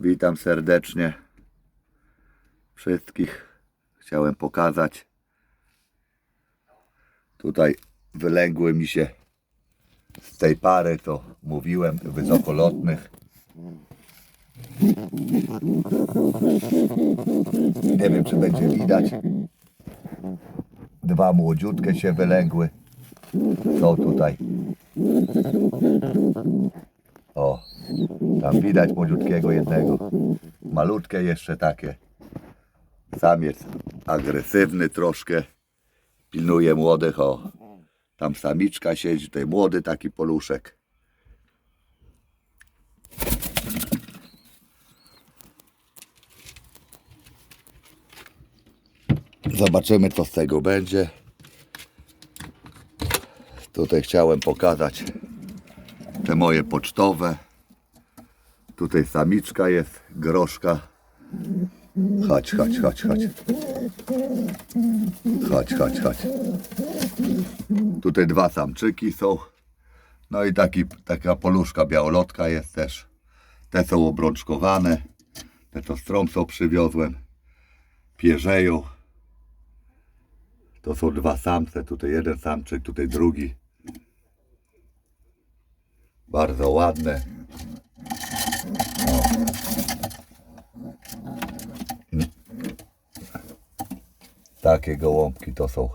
Witam serdecznie wszystkich. Chciałem pokazać. Tutaj wylęgły mi się z tej pary, co mówiłem, wysokolotnych. Nie wiem, czy będzie widać. Dwa młodziutkie się wylęgły. Są tutaj. O, tam widać młodziutkiego jednego. Malutkie jeszcze takie. Sam jest agresywny troszkę. Pilnuje młodych. O, tam samiczka siedzi, tutaj młody taki poluszek. Zobaczymy co z tego będzie. Tutaj chciałem pokazać te moje pocztowe. Tutaj samiczka jest, groszka. Chodź, chodź, chodź, chodź. Chodź, chodź, chodź. Tutaj dwa samczyki są. No i taki, taka poluszka białolotka jest też. Te są obrączkowane. Te to strącą przywiozłem. Pierzeją. To są dwa samce. Tutaj jeden samczyk, tutaj drugi. Bardzo ładne. Takie gołąbki to są.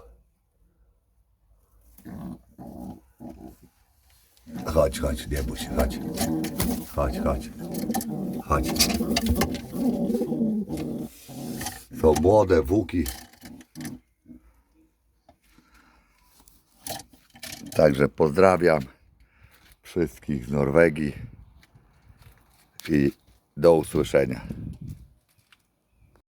Chodź, chodź, nie bój się, chodź. Chodź, chodź. Chodź. Są młode wuki. Także pozdrawiam wszystkich z Norwegii i До услышания.